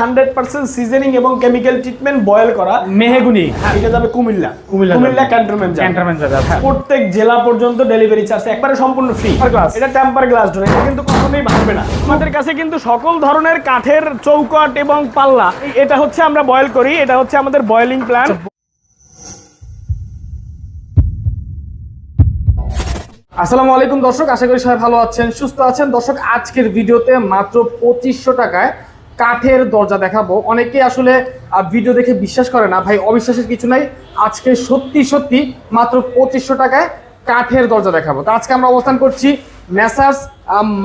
Hundred percent seasoning এবং chemical treatment boil করা mahogany. এটা যাবে কুমিল্লা। কুমিল্লা কুমিল্লা ক্যান্টনমেন্ট ক্যান্টনমেন্ট যাবে। প্রত্যেক জেলা পর্যন্ত ডেলিভারি চার্জ একবারে সম্পূর্ণ ফ্রি এটা টেম্পার গ্লাস ডোর এটা কিন্তু কখনোই ভাঙবে না। আমাদের কাছে কিন্তু সকল ধরনের কাঠের চৌকট এবং পাল্লা এটা হচ্ছে আমরা বয়েল করি এটা হচ্ছে আমাদের বয়েলিং প্ল্যান আসসালামু আলাইকুম দর্শক আশা করি সবাই ভালো আছেন সুস্থ আছেন। দর্শক আজকের ভিডিওতে মাত্র পঁচিশশো টাকায় কাঠের দরজা দেখাবো। অনেকেই আসলে ভিডিও দেখে বিশ্বাস করে না। ভাই, অবিশ্বাসের কিছু নাই। আজকে সত্যি সত্যি মাত্র পঁচিশশো টাকায় কাঠের দরজা দেখাবো। তো আজকে আমরা অবস্থান করছি মেসার্স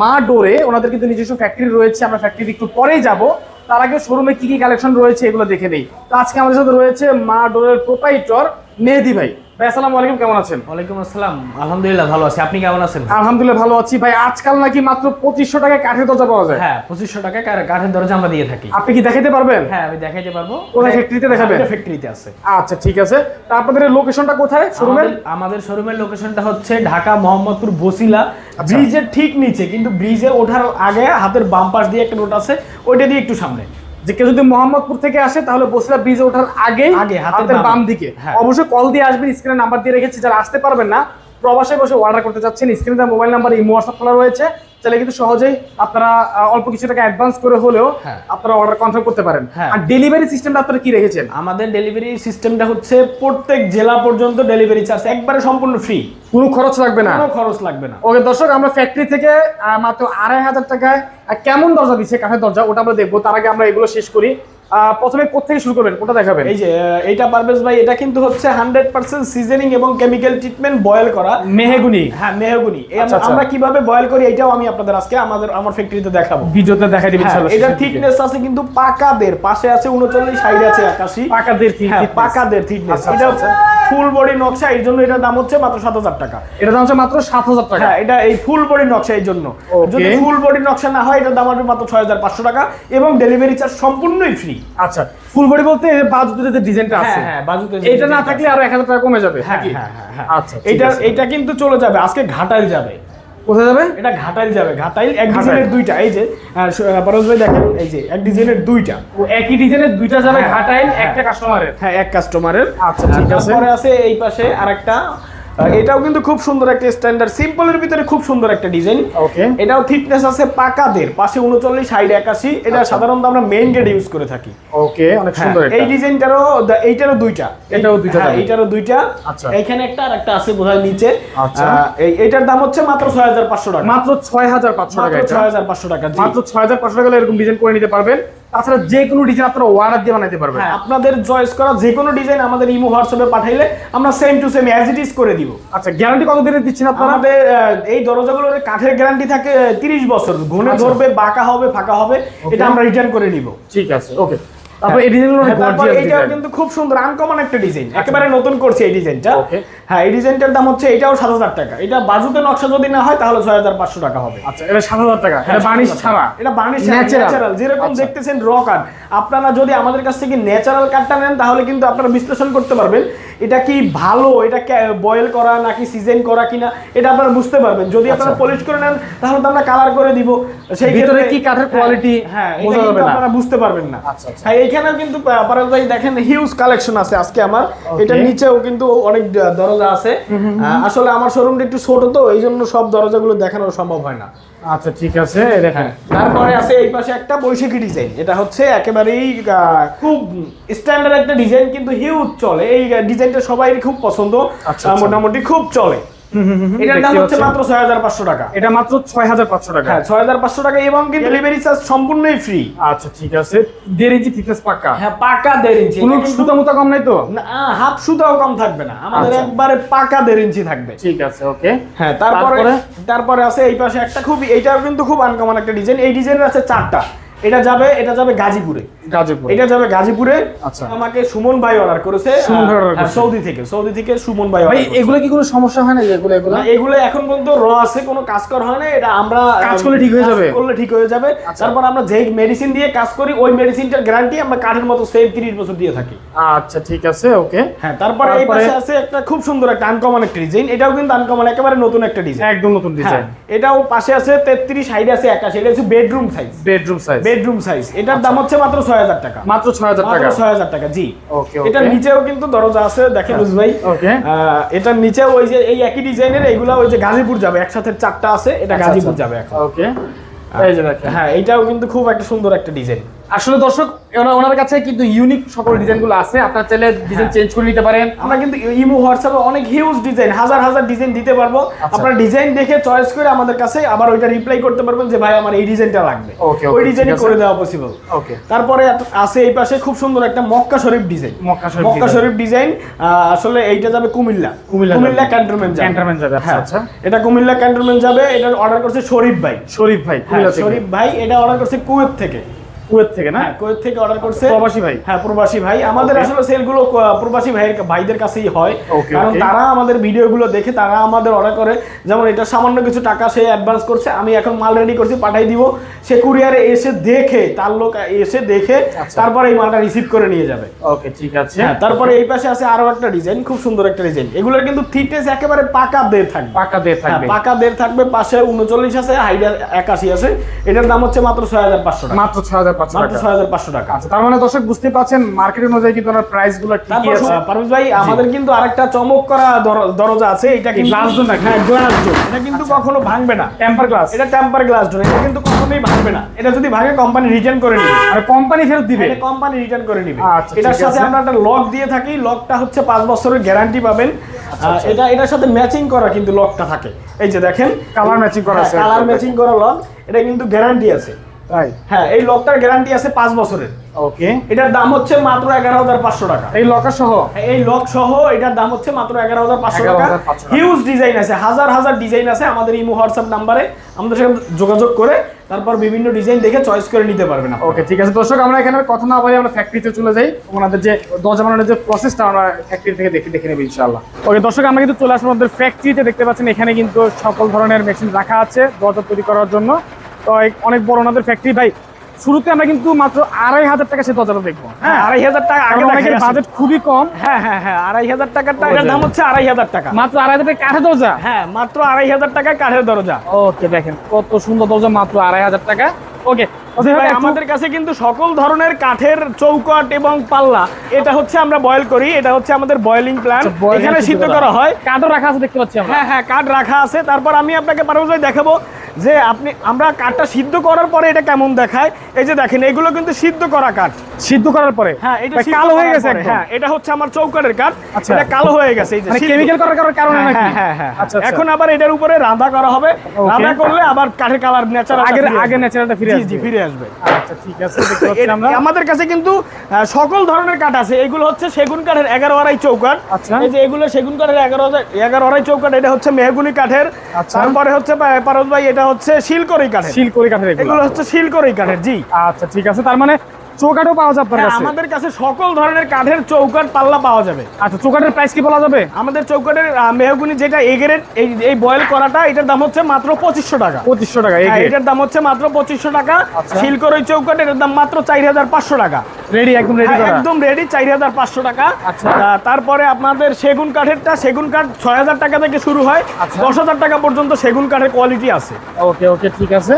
মা ডোরে। ওনাদের কিন্তু নিজস্ব ফ্যাক্টরি রয়েছে। আমরা ফ্যাক্টরি একটু পরেই যাব। তার আগে শোরুমে কি কি কালেকশন রয়েছে এগুলো দেখে নেই। তো আজকে আমাদের সাথে রয়েছে মা ডোরের প্রোপাইটর মেহেদি ভাই। ভাই আসসালামু আলাইকুম কেমন আছেন? ওয়ালাইকুম আসসালাম। আলহামদুলিল্লাহ ভালো আছি। আপনি কেমন আছেন? আলহামদুলিল্লাহ ভালো আছি। ভাই আজকাল নাকি মাত্র পঁচিশশো টাকায় কাঠের দরজা পাওয়া যায়। হ্যাঁ পঁচিশশো কাঠের দরজা আমরা দিয়ে থাকি। আপনি কি দেখাতে পারবেন? হ্যাঁ আমি পারব। কোথায় তে দেখাবেন? ফ্যাক্টরিতে আছে। আচ্ছা ঠিক আছে। তা আপনাদের লোকেশনটা কোথায়? শোরুমের আমাদের- আমাদের শোরুমের লোকেশনটা হচ্ছে ঢাকা মোহাম্মদপুর বসিলা। আচ্ছা। ব্রিজের ঠিক নিচে কিন্তু ব্রিজে ওঠার আগে হাতের বাম পাশ দিয়ে একটা রোড আছে ওইটা দিয়ে একটু সামনে। যে কেউ যদি মোহাম্মদপুর থেকে আসে তাহলে বসিলা ব্রিজে ওঠার আগে, হাতের হাতের বাম দিকে। হ্যাঁ। অবশ্যই কল দিয়ে আসবেন স্ক্রিনে নাম্বার দিয়ে রেখেছি যারা আসতে পারবেন না প্রবাসে বসে অর্ডার করতে চাচ্ছেন স্ক্রিনে মোবাইল নাম্বার এই হোয়াটসঅ্যাপ খোলা রয়েছে। তাহলে কিন্তু সহজেই আপনারা অল্প কিছু টাকা অ্যাডভান্স করে হলেও হ্যাঁ। আপনারা অর্ডার কনফার্ম করতে পারেন। হ্যাঁ। আর ডেলিভারি সিস্টেমটা আপনারা কি রেখেছেন? আমাদের ডেলিভারি সিস্টেমটা হচ্ছে প্রত্যেক জেলা পর্যন্ত ডেলিভারি চার্জ একবারে সম্পূর্ণ ফ্রি কোনো খরচ লাগবে না। কোনো খরচ লাগবে না। ওকে দর্শক আমরা ফ্যাক্টরি থেকে মাত্র আড়াই হাজার টাকায় কেমন দরজা দিচ্ছে কাঠের দরজা ওটা আমরা দেখব। তার আগে আমরা এগুলো শেষ করি। প্রথমে কোথেকে শুরু করবেন? কোনটা দেখাবেন? এই যে এটা পারভেজ ভাই এটা কিন্তু হচ্ছে হান্ড্রেড পার্সেন্ট সিজনিং এবং কেমিক্যাল ট্রিটমেন্ট বয়েল করা। মেহেগুনি। হ্যাঁ মেহগুনি। আচ্ছা, আচ্ছা। আমরা কীভাবে বয়েল করি এটাও আমি আপনাদের আজকে আমাদের আমার ফ্যাক্টরিতে দেখাবো। ভিডিওতে দেখাই দিবেন এটা ইনশাআল্লাহ এটার থিকনেস আছে কিন্তু পাকাদের পাশে আছে উনচল্লিশ সাইড আছে একাশি। পাকাদের হ্যাঁ। পাকাদের থিকনেস আচ্ছা, এটা আচ্ছা, ফুল বডি নকশা এর জন্য এটার দাম হচ্ছে মাত্র সাত হাজার টাকা। এটার দাম হচ্ছে মাত্র সাত হাজার টাকা। হ্যাঁ এটা এই ফুল বডি নকশা এই জন্য। যদি ফুল বডি নকশা না হয় এটার দাম আসবে মাত্র ছয় হাজার পাঁচশো টাকা এবং ডেলিভারি চার্জ সম্পূর্ণই ফ্রি আচ্ছা ফুল বডি বলতে বাজুতে যে ডিজাইনটা হ্যাঁ আছে হ্যাঁ বাজুতে এটা না থাকলে। আরও এক হাজার টাকা কমে যাবে হ্যাঁ? হ্যাঁ হ্যাঁ হ্যাঁ। আচ্ছা এটা এটা কিন্তু চলে যাবে আজকে ঘাটাল যাবে। কোথায় যাবে এটা ঘাটাইল যাবে ঘাটাইল এক। ডিজাইনের দুইটা এই যে পরশ ভাই দেখেন এই যে এক ডিজাইনের দুইটা ও একই ডিজাইনের দুইটা যাবে হ্যাঁ, ঘাটাইল হ্যাঁ। একটা কাস্টমারের হ্যাঁ এক কাস্টমারের আচ্ছা, ঠিক আছে। তারপরে আছে এই পাশে আরেকটা এটাও কিন্তু খুব সুন্দর একটা স্ট্যান্ডার্ড সিম্পলের ভিতরে খুব সুন্দর একটা ডিজাইন ওকে এটাও থিকনেস আছে পাকাদের পাশে উনচল্লিশ সাইড একাশি। এটা সাধারণত আমরা মেইন গেট ইউজ করে থাকি। ওকে অনেক হ্যাঁ, সুন্দর এই ডিজাইনটারও এইটারও দুইটা। এটাও দুইটা হ্যাঁ, এইটারও দুইটা। আচ্ছা। এইখানে একটা আর একটা আছে বোধহয় নিচে। আচ্ছা। এই এইটার দাম হচ্ছে মাত্র ছয় হাজার পাঁচশো টাকা। মাত্র ছয় হাজার পাঁচশো টাকা মাত্র এটা। ছয় হাজার পাঁচশো টাকা মাত্র ছয় হাজার পাঁচশো টাকা হলে এরকম ডিজাইন করে নিতে পারবেন। তাছাড়া যে কোনো ডিজাইন আপনারা অর্ডার দিয়ে বানাইতে পারবেন। হ্যাঁ। আপনাদের চয়েস করা যে কোনো ডিজাইন আমাদের ইমো হোয়াটসঅ্যাপে পাঠাইলে আমরা same to same as it is করে দিব। আচ্ছা গ্যারান্টি কত দিনের দিচ্ছেন আপনারা? আমাদের এই দরজাগুলোর কাঠের গ্যারান্টি থাকে তিরিশ বছর। ঘুরে আচ্ছা। ধরবে বাঁকা হবে ফাঁকা হবে এটা আমরা রিটার্ন করে নিব। ঠিক আছে ওকে তারপর এই ডিজাইনগুলো হ্যাঁ, ডিজাইন কিন্তু খুব সুন্দর আনকমন একটা ডিজাইন একেবারে নতুন করছে এই ডিজাইনটা. হ্যাঁ এই ডিজাইনটার দাম হচ্ছে এটাও সাত হাজার টাকা। এটা বাজুতে নকশা যদি না হয় তাহলে ছয় হাজার পাঁচশো টাকা হবে। আচ্ছা এটা সাত হাজার টাকা এটা বানিশ ছাড়া। এটা বার্নিশ ন্যাচারাল যেরকম আচ্ছা। দেখতেছেন র কাঠ আপনারা যদি আমাদের কাছ থেকে ন্যাচারাল কাঠটা নেন তাহলে কিন্তু আপনারা বিশ্লেষণ করতে পারবেন এটা কি ভালো এটা বয়েল করা নাকি সিজন করা কিনা এটা আপনারা বুঝতে পারবেন। যদি আপনারা আচ্ছা। পলিশ করে নেন তাহলে তো আমরা কালার করে দিব। সেই ভিতরে ক্ষেত্রে- কি কাঠের কোয়ালিটি হ্যাঁ বোঝা যাবে না। আপনারা বুঝতে পারবেন না। আচ্ছা। হ্যাঁ এইখানেও কিন্তু পারাল ভাই দেখেন হিউজ কালেকশন আছে আজকে আমার। এটা নিচেও কিন্তু অনেক দ- দরজা আছে। আসলে আমার শোরুমটা একটু ছোট তো এই জন্য সব দরজাগুলো দেখানো সম্ভব হয় না। আচ্ছা ঠিক আছে দেখেন। তারপরে আছে এই পাশে একটা বৈশাখী ডিজাইন এটা হচ্ছে একেবারেই খুব স্ট্যান্ডার্ড একটা ডিজাইন কিন্তু হিউজ চলে। এই ডিজাইনটা সবাই খুব পছন্দ আচ্ছা, আচ্ছা। মোটামুটি খুব চলে। এটার দাম হচ্ছে মাত্র ছয় হাজার পাঁচশো টাকা। এটা মাত্র ছয় হাজার পাঁচশো টাকা। হ্যাঁ ছয় হাজার পাঁচশো টাকা এবং কিন্তু ডেলিভারি চার্জ সম্পূর্ণই ফ্রি আচ্ছা ঠিক আছে। দেড় ইঞ্চি থিকনেস পাক্কা হ্যাঁ পাকা দেড় ইঞ্চি কোনো সুতা মুতা কম নাই তো? না, হাফ সুতাও কম থাকবে না। আমাদের আচ্ছা। একবারে পাকা দেড় ইঞ্চি থাকবে। ঠিক আছে ওকে। হ্যাঁ তারপরে তারপরে? তারপরে আছে এই পাশে একটা খুব এইটাও কিন্তু খুব আনকমন একটা ডিজাইন এই ডিজাইনের আছে চারটা। এটা যাবে এটা যাবে গাজীপুরে। গাজীপুর। এটা যাবে গাজীপুরে। আচ্ছা। আমাকে সুমন ভাই অর্ডার করেছে সুমন ভাই হ্যাঁ, করেছে। সৌদি থেকে সৌদি থেকে সুমন ভাই ভাই এগুলো কি কোনো সমস্যা হয় না যে এগুলো এগুলো? না, এগুলো এখন পর্যন্ত র আছে কোনো কাজ করা হয় না এটা আমরা কাজ করলে ঠিক হয়ে যাবে? করলে ঠিক হয়ে যাবে। আচ্ছা। তারপর আমরা যে মেডিসিন দিয়ে কাজ করি ওই মেডিসিনটার গ্যারান্টি আমরা কাঠের মতো সেম 30 বছর দিয়ে থাকি। আচ্ছা ঠিক আছে ওকে। হ্যাঁ তারপর এই পাশে আছে একটা খুব সুন্দর একটা আনকমন একটা ডিজাইন এটাও কিন্তু আনকমন একেবারে নতুন একটা ডিজাইন একদম নতুন ডিজাইন এটাও পাশে আছে 33 সাইড আছে 81 এটা হচ্ছে bedroom size bedroom size bedroom size এটার দাম হচ্ছে মাত্র ছয় হাজার টাকা। মাত্র ছয় হাজার মাত্র টাকা। ছয় হাজার টাকা জি। ওকে এটার নিচেও কিন্তু দরজা আছে দেখেন রুজ ভাই ওকে। এটার নিচে ওই যে এই একই ডিজাইনের এগুলা ওই যে গাজীপুর যাবে একসাথে চারটা আছে এটা আচ্ছা, গাজীপুর আচ্ছা। যাবে এখন। ওকে। এই যে দেখেন। হ্যাঁ এটাও কিন্তু খুব একটা সুন্দর একটা ডিজাইন। আসলে দর্শক ওনা- ওনার কাছে কিন্তু ইউনিক সকল ডিজাইনগুলো আছে। আপনার চাইলে ডিজাইন হ্যাঁ। চেঞ্জ করে নিতে পারেন। আমরা কিন্তু ইমো হোয়াটসঅ্যাপে অনেক হিউজ ডিজাইন হাজার হাজার ডিজাইন দিতে পারব। আচ্ছা। আপনার ডিজাইন দেখে চয়েস করে আমাদের কাছে আবার ওইটা রিপ্লাই করতে পারবেন যে ভাই আমার এই ডিজাইনটা লাগবে। ওই ডিজাইনই করে দেওয়া পসিবল ওকে তারপরে আছে এই পাশে খুব সুন্দর একটা Mecca Sharif design Mecca Sharif Mecca. Sharif design আসলে এইটা যাবে কুমিল্লা। কুমিল্লা যাবে। ক্যান্টনমেন্ট যাবে। Cantonment যাবে, আচ্ছা, হ্যাঁ। আচ্ছা। এটা কুমিল্লা ক্যান্টনমেন্ট যাবে এটা অর্ডার করছে শরীফ ভাই। শরীফ ভাই হ্যাঁ শরীফ ভাই এটা অর্ডার করছে কুয়েত থেকে। কুয়েত থেকে না? হ্যাঁ কুয়েত থেকে অর্ডার করছে। প্রবাসী ভাই। হ্যাঁ প্রবাসী ভাই। আমাদের আসলে সেলগুলো প্রবাসী ভাইয়ের ভাইদের কাছেই হয়। কারণ তারা আমাদের ভিডিওগুলো দেখে তারা আমাদের অর্ডার করে। যেমন এটা সামান্য কিছু টাকা সে অ্যাডভান্স করছে আমি এখন মাল রেডি করছি পাঠাই দিব। সে কুরিয়ারে এসে দেখে তার লোক এসে দেখে আচ্ছা। তারপরে এই মালটা রিসিভ করে নিয়ে যাবে। ওকে ঠিক আছে। হ্যাঁ তারপরে এই পাশে আছে আরও একটা ডিজাইন খুব সুন্দর একটা ডিজাইন এগুলোর কিন্তু থিকনেস একেবারে পাকা দের থাকবে। পাকা দিয়ে হ্যাঁ, থাকবে। পাকা দের থাকবে পাশে উনচল্লিশ আছে হাইডা একাশি আছে। এটার দাম হচ্ছে মাত্র ছয় হাজার পাঁচশো মাত্র ছয় হাজার টাকা। টাকা। আচ্ছা তার মানে দর্শক বুঝতে পারছেন মার্কেট অনুযায়ী কিন্তু ওনার প্রাইস ঠিকই আছে। পারভেজ ভাই আমাদের কিন্তু আরেকটা চমক করা দরজা আছে এটা কিন্তু glass door নাকি? হ্যাঁ গ্লাস ডোর এটা কিন্তু কখনো ভাঙবে না। টেম্পার গ্লাস এটা টেম্পার গ্লাস ডোর এটা কিন্তু কখনোই ভাঙবে না। এটা যদি ভাঙে কোম্পানি রিটার্ন করে নিবে। আর কোম্পানি ফেরত দিবে। এটা কোম্পানি রিটার্ন করে নিবে। আচ্ছা, এটার সাথে আমরা একটা লক দিয়ে থাকি। লকটা হচ্ছে পাঁচ বছরের গ্যারান্টি পাবেন। আচ্ছা, এটা এটার সাথে ম্যাচিং করা কিন্তু লকটা থাকে। এই যে দেখেন। Colour matching করা আছে। কালার ম্যাচিং করা লক এটা কিন্তু গ্যারান্টি আছে। তাই হ্যাঁ এই লকটার গ্যারান্টি আছে পাঁচ বছরের। ওকে এটার দাম হচ্ছে মাত্র এগারো হাজার পাঁচশো টাকা। এই লকার সহ? এই লক সহ এটার দাম হচ্ছে মাত্র এগারো হাজার পাঁচশো টাকা। হিউজ ডিজাইন আছে হাজার হাজার ডিজাইন আছে আমাদের ইমো হোয়াটসঅ্যাপ নাম্বারে আমাদের সাথে যোগাযোগ করে তারপর বিভিন্ন ডিজাইন দেখে চয়েস করে নিতে পারবেন। ওকে ঠিক আছে। দর্শক আমরা এখানে কথা না বলে আমরা ফ্যাক্টরিতে চলে যাই। ওনাদের যে দরজা বানানোর যে প্রসেসটা আমরা ফ্যাক্টরি থেকে দেখে দেখে নেব ইনশাআল্লাহ। ওকে দর্শক আমরা কিন্তু চলে আসলাম আমাদের ফ্যাক্টরিতে দেখতে পাচ্ছেন এখানে কিন্তু সকল ধরনের মেশিন রাখা আছে দরজা তৈরি করার জন্য। তো অনেক বড় ওনাদের ফ্যাক্টরি ভাই শুরুতে আমরা কিন্তু মাত্র আড়াই হাজার টাকা সে দরজাটা দেখব। হ্যাঁ আড়াই হাজার টাকা আগে অনেকের বাজেট খুবই কম। হ্যাঁ হ্যাঁ হ্যাঁ আড়াই হাজার টাকার এটার দাম হচ্ছে আড়াই হাজার টাকা। মাত্র আড়াই হাজার টাকা কাঠের দরজা? হ্যাঁ মাত্র আড়াই হাজার টাকায় কাঠের দরজা। ওকে দেখেন কত সুন্দর দরজা মাত্র আড়াই হাজার টাকা। ওকে আমাদের কাছে কিন্তু সকল ধরনের কাঠের চৌকাট এবং পাল্লা এটা হচ্ছে আমরা বয়েল করি এটা হচ্ছে আমাদের বয়েলিং প্ল্যান আচ্ছা, এখানে সিদ্ধ করা। হয়। কাঠও রাখা আছে দেখতে পাচ্ছি হ্যাঁ হ্যাঁ কাঠ রাখা আছে। তারপর আমি আপনাকে পারভেজ দেখাবো। যে আপনি আমরা কাঠটা সিদ্ধ করার পরে এটা কেমন দেখায়? এই যে দেখেন এগুলো কিন্তু সিদ্ধ করা কাঠ। সিদ্ধ করার পরে? হ্যাঁ এটা কালো হয়ে গেছে হ্যাঁ এটা হচ্ছে আমার চৌকাটের কাঠ। আচ্ছা। এটা কালো হয়ে গেছে এই যে মানে কেমিক্যাল করার কারণে হ্যাঁ, নাকি? হ্যাঁ, হ্যাঁ। আচ্ছা আচ্ছা। এখন আবার এটার উপরে রাঁধা করা হবে। রাঁধা করলে আবার কাঠের কালার ন্যাচারাল আগের আগে ন্যাচারালটা ফিরে আসবে জি ফিরে আসবে। আচ্ছা ঠিক আছে দেখতে আমরা। আমাদের কাছে কিন্তু সকল ধরনের কাঠ আছে। এগুলো হচ্ছে সেগুন কাঠের এগারো আড়াই চৌকাঠ। আচ্ছা। এই যে এগুলো সেগুন কাঠের এগারো হাজার- এগারো আড়াই চৌকাঠ এটা হচ্ছে মেহগুনি কাঠের। তারপরে হচ্ছে পারদ ভাই এটা হচ্ছে শিলকরি কাঠের। শিলকড়ি কাঠের এগুলো। হচ্ছে শিলকরি কাঠের জি। আচ্ছা ঠিক আছে। তার মানে চৌকাঠও পাওয়া যাবে আপনার হ্যাঁ, কাছে? আমাদের কাছে সকল ধরনের কাঠের চৌকাঠ পাল্লা পাওয়া যাবে। আচ্ছা চৌকাঠের প্রাইস কি বলা যাবে? আমাদের চৌকাঠের মেহগুনি যেটা এগেরেট এই এই বয়েল করাটা এটার দাম হচ্ছে মাত্র পঁচিশশো টাকা। পঁচিশশো টাকা হ্যাঁ, এটার দাম হচ্ছে মাত্র পঁচিশশো টাকা। আচ্ছা। ওই চৌকাঠ এটার দাম মাত্র চার হাজার পাঁচশো টাকা। রেডি একদম রেডি হ্যাঁ, করা? একদম রেডি চার হাজার পাঁচশো টাকা। আচ্ছা। তারপরে আপনাদের সেগুন কাঠেরটা সেগুন কাঠ ছয় হাজার টাকা থেকে শুরু হয়। আচ্ছা। দশ হাজার টাকা পর্যন্ত সেগুন কাঠের কোয়ালিটি আছে। ওকে ওকে ঠিক আছে।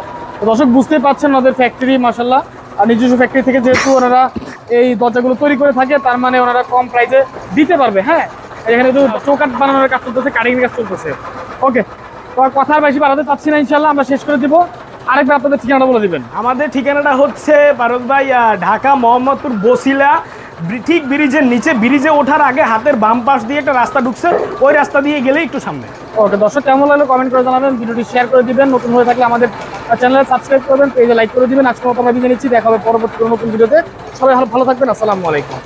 দর্শক বুঝতেই পারছেন আমাদের ফ্যাক্টরি মাসাল্লাহ আর নিজস্ব ফ্যাক্টরি থেকে যেহেতু ওনারা এই দরজাগুলো তৈরি করে থাকে তার মানে ওনারা কম প্রাইসে দিতে পারবে হ্যাঁ? এখানে তো চৌকাঠ বানানোর কাজ চলতেছে কাটিং কাজ চলতেছে। ওকে তো আর কথা বেশি বাড়াতে চাচ্ছি না ইনশাল্লাহ আমরা শেষ করে দিব। আরেকবার আপনাদের ঠিকানাটা বলে দিবেন। আমাদের ঠিকানাটা হচ্ছে ভারত ভাই ঢাকা মোহাম্মদপুর বসিলা। ঠিক ব্রিজের নিচে ব্রিজে ওঠার আগে হাতের বাম পাশ দিয়ে একটা রাস্তা ঢুকছে ওই রাস্তা দিয়ে গেলে একটু সামনে। ওকে দর্শক কেমন লাগল কমেন্ট করে জানাবেন ভিডিওটি শেয়ার করে দিবেন। নতুন হয়ে থাকলে আমাদের চ্যানেলে সাবস্ক্রাইব করবেন, পেজে লাইক করে দিবেন। আজকে মতো আমরা বিদায় নিচ্ছি, দেখা হবে পরবর্তী নতুন ভিডিওতে। সবাই ভালো থাকবেন, আসসালামু আলাইকুম।